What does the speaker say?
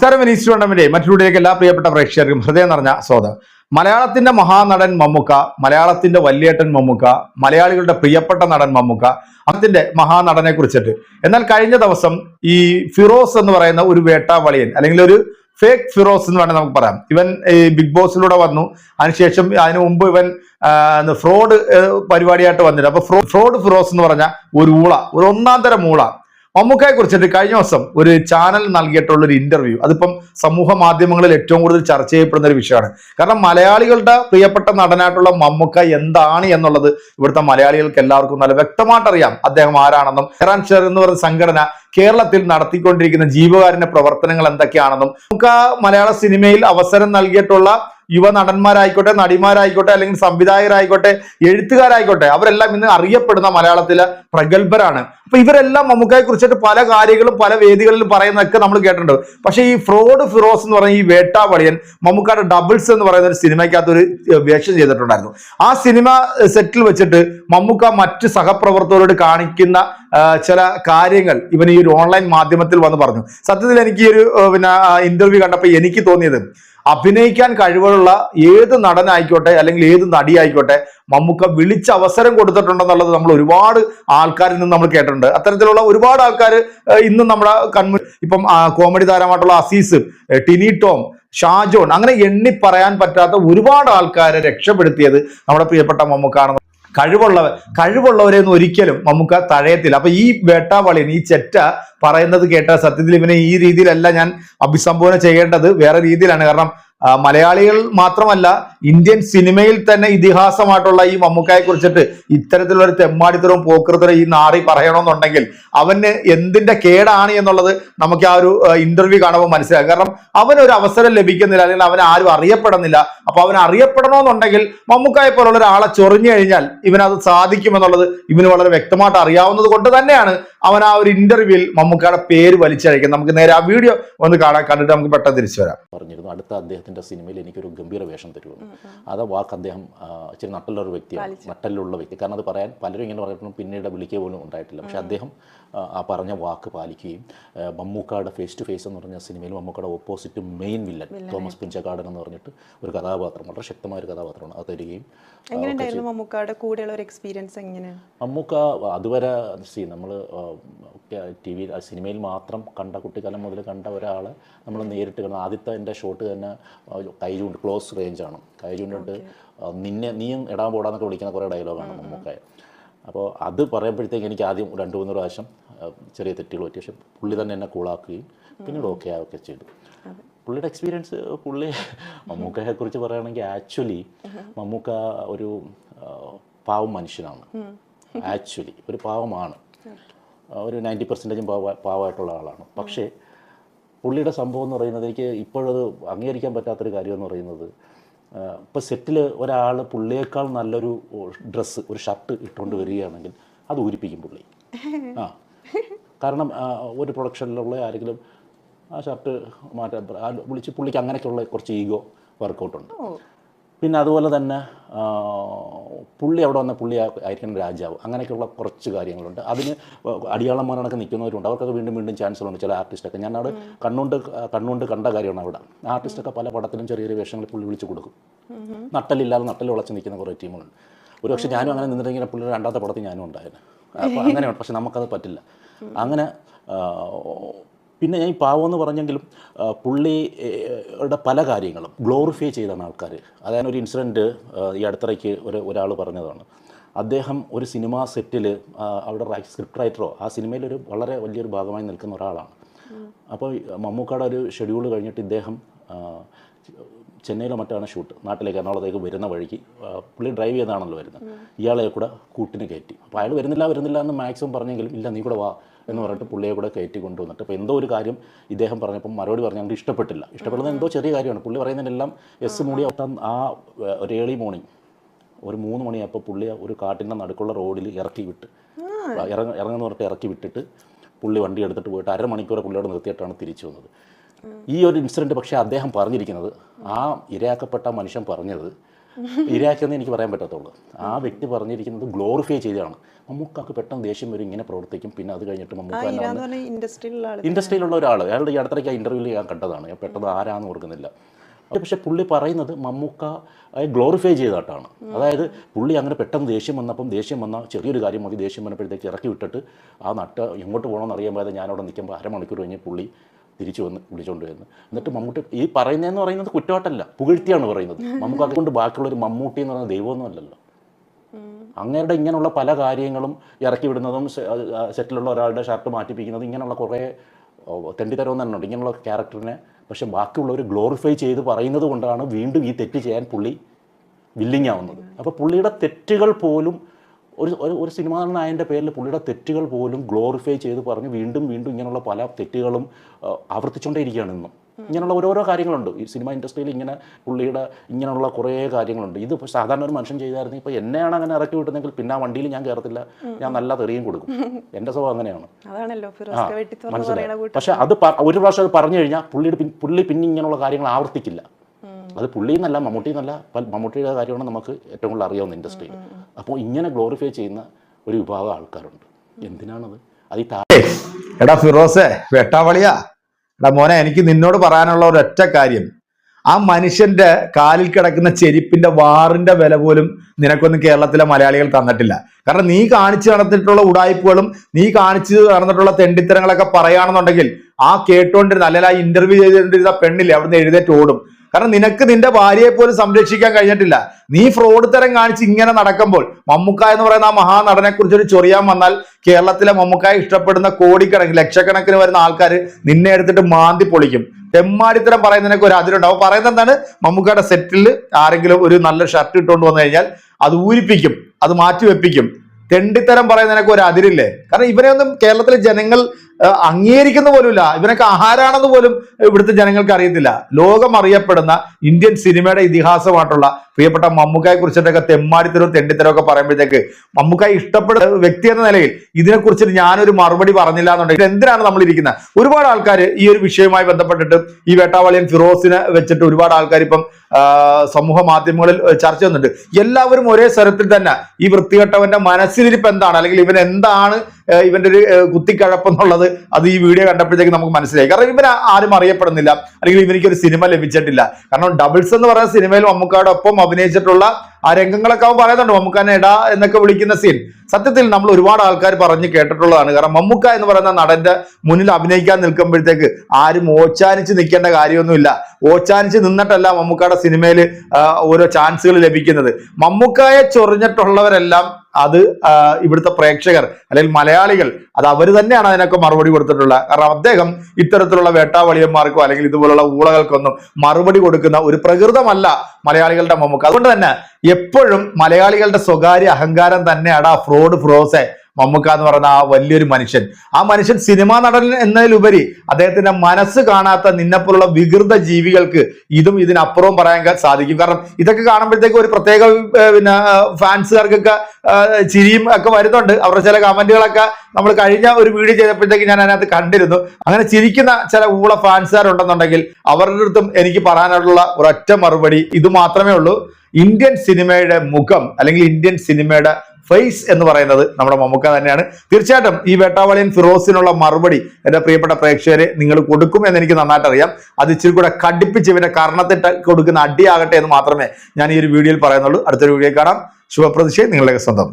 നമസ്കാരം വിനീസ് ടൂർണമെന്റ് മറ്റൊരുടേക്ക് എല്ലാ പ്രിയപ്പെട്ട പ്രേക്ഷകർക്കും ഹൃദയം നിറഞ്ഞ സ്വാഗതം. മലയാളത്തിന്റെ മഹാനടൻ മമ്മുക്ക മലയാളത്തിന്റെ വല്യേട്ടൻ മമ്മുക്ക മലയാളികളുടെ പ്രിയപ്പെട്ട നടൻ മമ്മുക്ക അതിന്റെ മഹാനടനെ കുറിച്ചിട്ട്. എന്നാൽ കഴിഞ്ഞ ദിവസം ഈ ഫിറോസ് എന്ന് പറയുന്ന ഒരു വേട്ടാവളിയൻ അല്ലെങ്കിൽ ഒരു ഫേക്ക് ഫിറോസ് എന്ന് വേണമെങ്കിൽ നമുക്ക് പറയാം. ഇവൻ ഈ ബിഗ് ബോസിലൂടെ വന്നു. അതിനുശേഷം അതിനു മുമ്പ് ഇവൻ ഫ്രോഡ് പരിപാടിയായിട്ട് വന്നിട്ട്. അപ്പൊ ഫ്രോഡ് ഫിറോസ് എന്ന് പറഞ്ഞ ഒരു ഊള ഒരു ഒന്നാം തരം ഊള. മമ്മൂക്കയെ കുറിച്ചിട്ട് കഴിഞ്ഞ ദിവസം ഒരു ചാനൽ നൽകിയിട്ടുള്ള ഒരു ഇന്റർവ്യൂ അതിപ്പം സമൂഹ മാധ്യമങ്ങളിൽ ഏറ്റവും കൂടുതൽ ചർച്ച ചെയ്യപ്പെടുന്ന ഒരു വിഷയമാണ്. കാരണം മലയാളികളുടെ പ്രിയപ്പെട്ട നടനായിട്ടുള്ള മമ്മൂക്ക എന്താണ് എന്നുള്ളത് ഇവിടുത്തെ മലയാളികൾക്ക് എല്ലാവർക്കും നല്ല വ്യക്തമായിട്ട് അറിയാം അദ്ദേഹം ആരാണെന്നും ഹെറാൻ ഷെർ എന്ന് പറയുന്ന സംഘടന കേരളത്തിൽ നടത്തിക്കൊണ്ടിരിക്കുന്ന ജീവകാരുണ്യ പ്രവർത്തനങ്ങൾ എന്തൊക്കെയാണെന്നും നമുക്ക് മലയാള സിനിമയിൽ അവസരം നൽകിയിട്ടുള്ള യുവ നടന്മാരായിക്കോട്ടെ നടിമാരായിക്കോട്ടെ അല്ലെങ്കിൽ സംവിധായകരായിക്കോട്ടെ എഴുത്തുകാരായിക്കോട്ടെ അവരെല്ലാം ഇന്ന് അറിയപ്പെടുന്ന മലയാളത്തിലെ പ്രഗത്ഭരാണ്. അപ്പൊ ഇവരെല്ലാം മമ്മൂക്കയെ കുറിച്ചിട്ട് പല കാര്യങ്ങളും പല വേദികളിലും പറയുന്നതൊക്കെ നമ്മൾ കേട്ടിട്ടുണ്ട്. പക്ഷേ ഈ ഫ്രോഡ് ഫിറോസ് എന്ന് പറയുന്ന ഈ വേട്ടാവളിയൻ മമ്മൂക്കയുടെ ഡബിൾസ് എന്ന് പറയുന്ന ഒരു സിനിമയ്ക്കകത്ത് ഒരു വേഷം ചെയ്തിട്ടുണ്ടായിരുന്നു. ആ സിനിമ സെറ്റിൽ വെച്ചിട്ട് മമ്മൂക്ക മറ്റ് സഹപ്രവർത്തകരോട് കാണിക്കുന്ന ചില കാര്യങ്ങൾ ഇവൻ ഈ ഒരു ഓൺലൈൻ മാധ്യമത്തിൽ വന്ന് പറഞ്ഞു. സത്യത്തിൽ എനിക്ക് ഈ ഒരു പിന്നെ ഇന്റർവ്യൂ കണ്ടപ്പോൾ എനിക്ക് തോന്നിയത് അഭിനയിക്കാൻ കഴിവുള്ള ഏത് നടനായിക്കോട്ടെ അല്ലെങ്കിൽ ഏത് നടിയായിക്കോട്ടെ മമ്മൂക്ക വിളിച്ച അവസരം കൊടുത്തിട്ടുണ്ടെന്നുള്ളത് നമ്മൾ ഒരുപാട് ആൾക്കാരിൽ നിന്ന് നമ്മൾ കേട്ടിട്ടുണ്ട്. അത്തരത്തിലുള്ള ഒരുപാട് ആൾക്കാർ ഇന്നും നമ്മുടെ കൺമു ഇപ്പം കോമഡി താരമായിട്ടുള്ള അസീസ് ടിനി ടോം ഷാജോൺ അങ്ങനെ എണ്ണി പറയാൻ പറ്റാത്ത ഒരുപാട് ആൾക്കാരെ രക്ഷപ്പെടുത്തിയത് നമ്മുടെ പ്രിയപ്പെട്ട മമ്മൂക്കാണെന്ന് കഴിവുള്ളവർ കഴിവുള്ളവരെ ഒന്നും ഒരിക്കലും നമുക്ക് തഴയത്തില്ല. അപ്പൊ ഈ വേട്ടാവളിയൻ ഈ ചെറ്റ പറയുന്നത് കേട്ട സത്യത്തിൽ ഇവനെ ഈ രീതിയിലല്ല ഞാൻ അഭിസംബോധന ചെയ്യേണ്ടത്. വേറെ രീതിയിലാണ്. കാരണം മലയാളികൾ മാത്രമല്ല ഇന്ത്യൻ സിനിമയിൽ തന്നെ ഇതിഹാസമായിട്ടുള്ള ഈ മമ്മൂക്കായെ കുറിച്ചിട്ട് ഇത്തരത്തിലുള്ള ഒരു തെമ്മാടിത്തരവും പോക്കൃത്തരവും ഈ നാറി പറയണമെന്നുണ്ടെങ്കിൽ അവന് എന്തിന്റെ കേടാണ് എന്നുള്ളത് നമുക്ക് ആ ഒരു ഇന്റർവ്യൂ കാണുമ്പോൾ മനസ്സിലാകും. കാരണം അവനൊരു അവസരം ലഭിക്കുന്നില്ല അല്ലെങ്കിൽ അവൻ ആരും അറിയപ്പെടുന്നില്ല. അപ്പൊ അവൻ അറിയപ്പെടണമെന്നുണ്ടെങ്കിൽ മമ്മൂക്കായെ പോലുള്ള ഒരാളെ ചൊറിഞ്ഞു കഴിഞ്ഞാൽ ഇവനത് സാധിക്കുമെന്നുള്ളത് ഇവന് വളരെ വ്യക്തമായിട്ട് അറിയാവുന്നത് കൊണ്ട് തന്നെയാണ് അവൻ ആ ഒരു ഇന്റർവ്യൂവിൽ മമ്മൂക്കയുടെ പേര് വലിച്ചഴിക്കും. നമുക്ക് നേരെ ആ വീഡിയോ ഒന്ന് കാണാൻ കണ്ടിട്ട് നമുക്ക് പെട്ടെന്ന് തിരിച്ചു വരാം. പറഞ്ഞിരുന്നു അടുത്ത അദ്ദേഹത്തിന്റെ സിനിമയിൽ എനിക്കൊരു ഗംഭീര വേഷം തരുമെന്ന്. അത് വാക്ക് അദ്ദേഹം ഇച്ചിരി നട്ടലുള്ള ഒരു വ്യക്തിയാണ്. നട്ടലുള്ള വ്യക്തി. കാരണം അത് പറയാൻ പലരും ഇങ്ങനെ പറഞ്ഞിട്ടും പിന്നീട് വിളിക്കുക പോലും ഉണ്ടായിട്ടില്ല. പക്ഷെ അദ്ദേഹം ആ, പറഞ്ഞ വാക്ക് പാലിക്കുകയും മമ്മൂക്കാട് ഫേസ് ടു ഫേസ് എന്ന് പറഞ്ഞ സിനിമയിൽ മമ്മൂക്കയുടെ opposite main villain Thomas Punchakadan എന്ന് പറഞ്ഞിട്ട് ഒരു കഥാപാത്രം വളരെ ശക്തമായ ഒരു കഥാപാത്രമാണ്. അത് തരികയും മമ്മൂക്കയുടെ കൂടെയുള്ള ഒരു എക്സ്പീരിയൻസ് എങ്ങനെ? മമ്മൂക്ക അതുവരെ സി നമ്മൾ ടി വി സിനിമയിൽ മാത്രം കണ്ട കുട്ടിക്കാലം മുതൽ കണ്ട ഒരാളെ നമ്മൾ നേരിട്ട് കാണും. ആദ്യത്തെ എന്റെ ഷോട്ട് തന്നെ കൈ ചൂണ്ട് ക്ലോസ് റേഞ്ചാണ് കൈ ചൂണ്ടിട്ട് നിന്നെ നീയും ഇടാൻ പോടാന്നൊക്കെ വിളിക്കുന്ന കുറേ ഡയലോഗാണ് മമ്മൂക്കായ. അപ്പോൾ അത് പറയുമ്പോഴത്തേക്ക് എനിക്ക് ആദ്യം രണ്ട് മൂന്ന് പ്രാവശ്യം ചെറിയ തെറ്റുകൾ പറ്റി പക്ഷെ പുള്ളി തന്നെ എന്നെ കൂളാക്കുകയും പിന്നീട് ഓക്കെ ആവുകയൊക്കെ ചെയ്തു. പുള്ളിയുടെ എക്സ്പീരിയൻസ് പുള്ളി മമ്മൂക്കയെ കുറിച്ച് പറയുകയാണെങ്കിൽ ആക്ച്വലി മമ്മൂക്ക ഒരു പാവം മനുഷ്യനാണ്. ആക്ച്വലി ഒരു പാവമാണ്. ഒരു നയന്റി പെർസെന്റേജും പാവ പാവമായിട്ടുള്ള ആളാണ്. പക്ഷേ പുള്ളിയുടെ സംഭവം എന്ന് പറയുന്നത് എനിക്ക് ഇപ്പോഴത് അംഗീകരിക്കാൻ പറ്റാത്തൊരു കാര്യം എന്ന് പറയുന്നത് ഇപ്പോൾ സെറ്റിൽ ഒരാൾ പുള്ളിയേക്കാൾ നല്ലൊരു ഡ്രസ്സ് ഒരു ഷർട്ട് ഇട്ടുകൊണ്ട് വരികയാണെങ്കിൽ അത് ഊരിപ്പിക്കും പുള്ളി. ആ. കാരണം ഒരു പ്രൊഡക്ഷനിലുള്ള ആരെങ്കിലും ആ ഷർട്ട് മാറ്റാൻ വിളിച്ച് പുള്ളിക്ക് അങ്ങനെയൊക്കെയുള്ള കുറച്ച് ഈഗോ വർക്കൗട്ടുണ്ട് പിന്നെ അതുപോലെ തന്നെ പുള്ളി അവിടെ വന്ന പുള്ളി ആയിരിക്കണം രാജാവ്. അങ്ങനെയൊക്കെയുള്ള കുറച്ച് കാര്യങ്ങളുണ്ട്. അതിന് അടിയാളന്മാരൊക്കെ നിൽക്കുന്നവരുണ്ട്. അവർക്കൊക്കെ വീണ്ടും വീണ്ടും ചാൻസുകളുണ്ട് ചില ആർട്ടിസ്റ്റൊക്കെ ഞാൻ അവിടെ കണ്ണുകൊണ്ട് കണ്ണുകൊണ്ട് കണ്ട കാര്യമാണ് അവിടെ. ആർട്ടിസ്റ്റൊക്കെ പല പടത്തിലും ചെറിയ ചെറിയ വേഷങ്ങൾ പുള്ളി വിളിച്ചു കൊടുക്കും. നട്ടലില്ലാതെ നട്ടൽ ഉളച്ച് നിൽക്കുന്ന കുറേ ടീമുകളുണ്ട്. ഒരു പക്ഷേ ഞാനും അങ്ങനെ നിന്നിട്ടെങ്കിൽ പുള്ളിയുടെ രണ്ടാമത്തെ പടത്തിൽ ഞാനും ഉണ്ടായിരുന്നു അപ്പോൾ അങ്ങനെയുണ്ട്. പക്ഷെ നമുക്കത് പറ്റില്ല. അങ്ങനെ പിന്നെ ഞാൻ ഈ പാവം എന്ന് പറഞ്ഞെങ്കിലും പുള്ളിയുടെ പല കാര്യങ്ങളും ഗ്ലോറിഫൈ ചെയ്താണ് ആൾക്കാർ അതായത് ഒരു ഇൻസിഡന്റ് ഈ അടുത്തിടയ്ക്ക് ഒരു ഒരാൾ പറഞ്ഞതാണ്. അദ്ദേഹം ഒരു സിനിമാ സെറ്റിൽ അവിടെ സ്ക്രിപ്റ്റ് റൈറ്ററോ ആ സിനിമയിലൊരു വളരെ വലിയൊരു ഭാഗമായി നിൽക്കുന്ന ഒരാളാണ്. അപ്പോൾ മമ്മൂക്കയുടെ ഒരു ഷെഡ്യൂൾ കഴിഞ്ഞിട്ട് ഇദ്ദേഹം ചെന്നൈയിലോ മറ്റാണ് ഷൂട്ട് നാട്ടിലേക്ക് എറണാകുളത്തേക്ക് വരുന്ന വഴിക്ക് പുള്ളി ഡ്രൈവ് ചെയ്താണല്ലോ വരുന്നത്. ഇയാളെ കൂടെ കൂട്ടിന് കയറ്റി. അപ്പോൾ അയാൾ വരുന്നില്ല വരുന്നില്ല എന്ന് മാക്സിമം പറഞ്ഞെങ്കിലും ഇല്ല നീ കൂടെ വാ. എന്ന് പറഞ്ഞിട്ട് പുള്ളിയെ കൂടെ കയറ്റി കൊണ്ടുവന്നിട്ട്. അപ്പോൾ എന്തോ ഒരു കാര്യം ഇദ്ദേഹം പറഞ്ഞപ്പോൾ മറുപടി പറഞ്ഞു ഞങ്ങൾക്ക് ഇഷ്ടപ്പെട്ടില്ല. ഇഷ്ടപ്പെടുന്നത് എന്തോ ചെറിയ കാര്യമാണ്. പുള്ളി പറയുന്നതിനെല്ലാം എസ് മൂടി ആ ഒരു ഏളി മോർണിംഗ് ഒരു മൂന്ന് മണിയായപ്പോൾ പുള്ളി ഒരു കാട്ടിന്റെ നടുക്കുള്ള റോഡിൽ ഇറക്കി വിട്ട് ഇറങ്ങ ഇറങ്ങുന്ന പറഞ്ഞിട്ട് ഇറക്കി വിട്ടിട്ട് പുള്ളി വണ്ടി എടുത്തിട്ട് പോയിട്ട് അരമണിക്കൂർ പുള്ളിയോട് നിർത്തിയിട്ടാണ് തിരിച്ചു വന്നത്. ഈ ഒരു ഇൻസിഡന്റ് പക്ഷേ അദ്ദേഹം പറഞ്ഞിരിക്കുന്നത് ആ ഇരയാക്കപ്പെട്ട മനുഷ്യൻ പറഞ്ഞത് ഇരയാക്കിയെന്ന് എനിക്ക് പറയാൻ പറ്റത്തുള്ളൂ. ആ വ്യക്തി പറഞ്ഞിരിക്കുന്നത് ഗ്ലോറിഫൈ ചെയ്തതാണ്. മമ്മൂക്കാക്ക് പെട്ടെന്ന് ദേഷ്യം വരും ഇങ്ങനെ പ്രവർത്തിക്കും. പിന്നെ അത് കഴിഞ്ഞിട്ട് മമ്മൂക്ക ഇൻഡസ്ട്രിയിലുള്ള ഒരാൾ അയാളുടെ ഈ അടുത്തേക്ക് ആ ഇന്റർവ്യൂവിൽ ഞാൻ കണ്ടതാണ്. ഞാൻ പെട്ടെന്ന് ആരാന്ന് ഓർക്കുന്നില്ല. പക്ഷെ പുള്ളി പറയുന്നത് മമ്മൂക്ക ഗ്ലോറിഫൈ ചെയ്തതായിട്ടാണ്. അതായത് പുള്ളി അങ്ങനെ പെട്ടെന്ന് ദേഷ്യം വന്നപ്പം ദേഷ്യം വന്ന ചെറിയൊരു കാര്യം മതി. ദേഷ്യം വന്നപ്പോഴത്തേക്ക് ഇറക്കി വിട്ടിട്ട് ആ നട്ട് എങ്ങോട്ട് പോകണമെന്ന് അറിയാൻ പോയത് ഞാനവിടെ നിൽക്കുമ്പോൾ അരമണിക്കൂർ കഴിഞ്ഞ് പുള്ളി തിരിച്ചു വന്ന് വിളിച്ചുകൊണ്ട് വരുന്നു എന്നിട്ട് മമ്മൂട്ടി ഈ പറയുന്നതെന്ന് പറയുന്നത് കുറ്റവാട്ടല്ല പുകഴ്ത്തിയാണ് പറയുന്നത്. നമുക്ക് അതുകൊണ്ട് ബാക്കിയുള്ളൊരു മമ്മൂട്ടി എന്ന് പറയുന്നത് ദൈവമൊന്നും അല്ലല്ലോ. അങ്ങേരുടെ ഇങ്ങനെയുള്ള പല കാര്യങ്ങളും ഇറക്കി വിടുന്നതും സെറ്റിലുള്ള ഒരാളുടെ ഷർട്ട് മാറ്റിപ്പിക്കുന്നതും ഇങ്ങനെയുള്ള കുറേ തെണ്ടിത്തരവും തെണ്ടിത്തരം തന്നെ ഉണ്ട്. ഇങ്ങനെയുള്ള ക്യാരക്ടറിനെ പക്ഷെ ബാക്കിയുള്ളവർ ഗ്ലോറിഫൈ ചെയ്ത് പറയുന്നത് കൊണ്ടാണ് വീണ്ടും ഈ തെറ്റ് ചെയ്യാൻ പുള്ളി വില്ലിങ് ആവുന്നത്. അപ്പോൾ പുള്ളിയുടെ തെറ്റുകൾ പോലും ഒരു ഒരു ഒരു സിനിമാ നായന്റെ പേരിൽ പുള്ളിയുടെ തെറ്റുകൾ പോലും ഗ്ലോറിഫൈ ചെയ്ത് പറഞ്ഞ് വീണ്ടും വീണ്ടും ഇങ്ങനെയുള്ള പല തെറ്റുകളും ആവർത്തിച്ചുകൊണ്ടേ ആവർത്തിച്ചുകൊണ്ടേയിരിക്കുകയാണ് ഇന്നും. ഇങ്ങനെയുള്ള ഓരോരോ കാര്യങ്ങളുണ്ട്. ഈ സിനിമ ഇൻഡസ്ട്രിയിൽ ഇങ്ങനെ പുള്ളിയുടെ ഇങ്ങനെയുള്ള കുറേ കാര്യങ്ങളുണ്ട്. ഇത് സാധാരണ ഒരു മനുഷ്യൻ ചെയ്തായിരുന്നു ഇപ്പോൾ എന്നെയാണ് അങ്ങനെ ഇറക്കി വിട്ടുന്നെങ്കിൽ പിന്നെ ആ വണ്ടിയിൽ ഞാൻ കയറത്തില്ല. ഞാൻ നല്ല തെറിയും കൊടുക്കും. എന്റെ സ്വഭാവം അങ്ങനെയാണ്. മനസ്സിലായി. പക്ഷെ അത് ഒരു പ്രാവശ്യം അത് പറഞ്ഞു കഴിഞ്ഞാൽ പുള്ളിയുടെ പുള്ളി പിന്നെ ഇങ്ങനെയുള്ള കാര്യങ്ങൾ ആവർത്തിക്കില്ല. അത് പുള്ളി എന്നല്ല മമ്മൂട്ടി എന്നല്ല മമ്മൂട്ടിയുടെ കാര്യമാണ് നമുക്ക് ഏറ്റവും കൂടുതൽ അറിയാവുന്ന ഇൻഡസ്ട്രിയിൽ. അപ്പോൾ ഇങ്ങനെ ഗ്ലോറിഫൈ ചെയ്യുന്ന ഒരു വിഭാഗം ആൾക്കാരുണ്ട്. എന്തിനാണത്? അത് എടാ ഫിറോസേ വെട്ടാവളിയാ. എടാ മോനെ എനിക്ക് നിന്നോട് പറയാനുള്ള ഒരൊറ്റ കാര്യം. ആ മനുഷ്യന്റെ കാലിൽ കിടക്കുന്ന ചെരിപ്പിന്റെ വാറിന്റെ വില പോലും നിനക്കൊന്നും കേരളത്തിലെ മലയാളികൾ തന്നിട്ടില്ല. കാരണം നീ കാണിച്ചു നടന്നിട്ടുള്ള ഉടായ്പകളും നീ കാണിച്ചു നടന്നിട്ടുള്ള തെണ്ടിത്തരങ്ങളൊക്കെ പറയുകയാണെന്നുണ്ടെങ്കിൽ ആ കേട്ടുകൊണ്ടിരുന്ന അല്ലെങ്കിൽ ആ ഇന്റർവ്യൂ ചെയ്തുകൊണ്ടിരുന്ന പെണ്ണില്ലേ അവിടുന്ന് എഴുതേറ്റ് ഓടും. കാരണം നിനക്ക് നിന്റെ ഭാര്യയെ പോലും സംരക്ഷിക്കാൻ കഴിഞ്ഞിട്ടില്ല. നീ ഫ്രോഡ് തരം കാണിച്ച് ഇങ്ങനെ നടക്കുമ്പോൾ മമ്മുക്ക എന്ന് പറയുന്ന ആ മഹാനടനെ കുറിച്ച് ഒരു ചൊറിയാൻ വന്നാൽ കേരളത്തിലെ മമ്മൂക്കായെ ഇഷ്ടപ്പെടുന്ന കോടിക്കണക്കിന് ലക്ഷക്കണക്കിന് വരുന്ന ആൾക്കാർ നിന്നെ എടുത്തിട്ട് മാന്തി പൊളിക്കും. തെമ്മാടിത്തരം പറയുന്നതിനൊക്കെ ഒരു അതിരുണ്ട്. അവ പറയുന്നത് എന്താണ്? മമ്മൂക്കയുടെ സെറ്റിൽ ആരെങ്കിലും ഒരു നല്ല ഷർട്ട് ഇട്ടുകൊണ്ട് വന്നു കഴിഞ്ഞാൽ അത് ഊരിപ്പിക്കും അത് മാറ്റി വെപ്പിക്കും തെണ്ടിത്തരം പറയുന്നതിനൊക്കെ ഒരു അതിരില്ലേ? കാരണം ഇവരെയൊന്നും കേരളത്തിലെ ജനങ്ങൾ അംഗീകരിക്കുന്ന പോലുമില്ല. ഇവനൊക്കെ ആഹാരാണെന്ന് പോലും ഇവിടുത്തെ ജനങ്ങൾക്ക് അറിയത്തില്ല. ലോകം അറിയപ്പെടുന്ന ഇന്ത്യൻ സിനിമയുടെ ഇതിഹാസമായിട്ടുള്ള പ്രിയപ്പെട്ട മമ്മൂക്കായെ കുറിച്ചിട്ടൊക്കെ തെമ്മാടിത്തരവും തെണ്ടിത്തരവും ഒക്കെ പറയുമ്പോഴത്തേക്ക് മമ്മൂക്കായി ഇഷ്ടപ്പെടുന്ന വ്യക്തി എന്ന നിലയിൽ ഇതിനെക്കുറിച്ച് ഞാനൊരു മറുപടി പറഞ്ഞില്ല എന്നുണ്ടെങ്കിൽ എന്തിനാണ് നമ്മൾ ഇരിക്കുന്നത്? ഒരുപാട് ആൾക്കാർ ഈ ഒരു വിഷയവുമായി ബന്ധപ്പെട്ടിട്ട് ഈ വേട്ടാവളിയൻ ഫിറോസിനെ വെച്ചിട്ട് ഒരുപാട് ആൾക്കാർ ഇപ്പം സമൂഹ മാധ്യമങ്ങളിൽ ചർച്ച ചെയ്യുന്നുണ്ട്. എല്ലാവരും ഒരേ സ്വരത്തിൽ തന്നെ ഈ വൃത്തികെട്ടവന്റെ മനസ്സിലിരിപ്പ് എന്താണ്? അല്ലെങ്കിൽ ഇവൻ എന്താണ് ഇവന്റെ ഒരു കുത്തിക്കഴപ്പെന്നുള്ളത് അത് ഈ വീഡിയോ കണ്ടപ്പോഴത്തേക്ക് നമുക്ക് മനസ്സിലായി. കാരണം ഇവൻ ആരും അറിയപ്പെടുന്നില്ല. അല്ലെങ്കിൽ ഇവനിക്ക് ഒരു സിനിമ ലഭിച്ചിട്ടില്ല. കാരണം ഡബിൾസ് എന്ന് പറയുന്ന സിനിമയിൽ മമ്മൂക്കായുടെ ഒപ്പം അഭിനയിച്ചിട്ടുള്ള ആ രംഗങ്ങളൊക്കെ അവൻ പറയുന്നുണ്ട്. മമ്മൂക്കാനെ എടാ എന്നൊക്കെ വിളിക്കുന്ന സീൻ സത്യത്തിൽ നമ്മൾ ഒരുപാട് ആൾക്കാർ പറഞ്ഞ് കേട്ടിട്ടുള്ളതാണ്. കാരണം മമ്മൂക്ക എന്ന് പറയുന്ന നടന്റെ മുന്നിൽ അഭിനയിക്കാൻ നിൽക്കുമ്പോഴത്തേക്ക് ആരും ഓച്ചാനിച്ച് നിൽക്കേണ്ട കാര്യമൊന്നുമില്ല. ഓച്ചാനിച്ച് നിന്നിട്ടല്ല മമ്മൂക്കയുടെ സിനിമയിൽ ഓരോ ചാൻസുകൾ ലഭിക്കുന്നത്. മമ്മൂക്കായെ ചൊറിഞ്ഞിട്ടുള്ളവരെല്ലാം അത് ഇവിടുത്തെ പ്രേക്ഷകർ അല്ലെങ്കിൽ മലയാളികൾ അത് അവർ തന്നെയാണ് അതിനൊക്കെ മറുപടി കൊടുത്തിട്ടുള്ളത് കാരണം അദ്ദേഹം ഇത്തരത്തിലുള്ള വേട്ടാവളിയന്മാർക്കോ അല്ലെങ്കിൽ ഇതുപോലുള്ള ഊളകൾക്കൊന്നും മറുപടി കൊടുക്കുന്ന ഒരു പ്രകൃതമല്ല മലയാളികളുടെ മമ്മൂക്ക. അതുകൊണ്ട് തന്നെ എപ്പോഴും മലയാളികളുടെ സ്വകാര്യ അഹങ്കാരം തന്നെയാണ് ആ ഫ്രോഡ് ഫ്രോസെ. മമ്മൂക്ക എന്ന് പറയുന്ന ആ വലിയൊരു മനുഷ്യൻ. ആ മനുഷ്യൻ സിനിമാ നടൻ എന്നതിലുപരി അദ്ദേഹത്തിന്റെ മനസ്സ് കാണാത്ത നിന്നെപ്പോലുള്ള വികൃത ജീവികൾക്ക് ഇതും ഇതിനപ്പുറവും പറയാൻ സാധിക്കും. കാരണം ഇതൊക്കെ കാണുമ്പോഴത്തേക്ക് ഒരു പ്രത്യേക പിന്നെ ഫാൻസുകാർക്കൊക്കെ ചിരിയും ഒക്കെ വരുന്നുണ്ട്. അവരുടെ ചില കമന്റുകളൊക്കെ നമ്മൾ കഴിഞ്ഞ ഒരു വീഡിയോ ചെയ്തപ്പോഴത്തേക്ക് ഞാൻ അതിനകത്ത് കണ്ടിരുന്നു. അങ്ങനെ ചിരിക്കുന്ന ചില ഊള ഫാൻസുകാരുണ്ടെന്നുണ്ടെങ്കിൽ അവരുടെ അടുത്തും എനിക്ക് പറയാനുള്ള ഒരൊറ്റ മറുപടി ഇത് മാത്രമേ ഉള്ളൂ. ഇന്ത്യൻ സിനിമയുടെ മുഖം അല്ലെങ്കിൽ ഇന്ത്യൻ സിനിമയുടെ ഫേസ് എന്ന് പറയുന്നത് നമ്മുടെ മമ്മൂക്ക തന്നെയാണ്. തീർച്ചയായിട്ടും ഈ വേട്ടാവളിയൻ ഫിറോസിനുള്ള മറുപടി എന്റെ പ്രിയപ്പെട്ട പ്രേക്ഷകരെ നിങ്ങൾ കൊടുക്കും എന്ന് എനിക്ക് നന്നായിട്ട് അറിയാം അത് ഇച്ചിരി കൂടെ കടുപ്പിച്ച് ഇവരെ കർണത്തിട്ട് കൊടുക്കുന്ന അടിയാകട്ടെ എന്ന് മാത്രമേ ഞാൻ ഈ ഒരു വീഡിയോയിൽ പറയുന്നുള്ളൂ. അടുത്തൊരു വീഡിയോ കാണാം. ശുഭപ്രതിഷേ നിങ്ങളുടെ സ്വന്തം.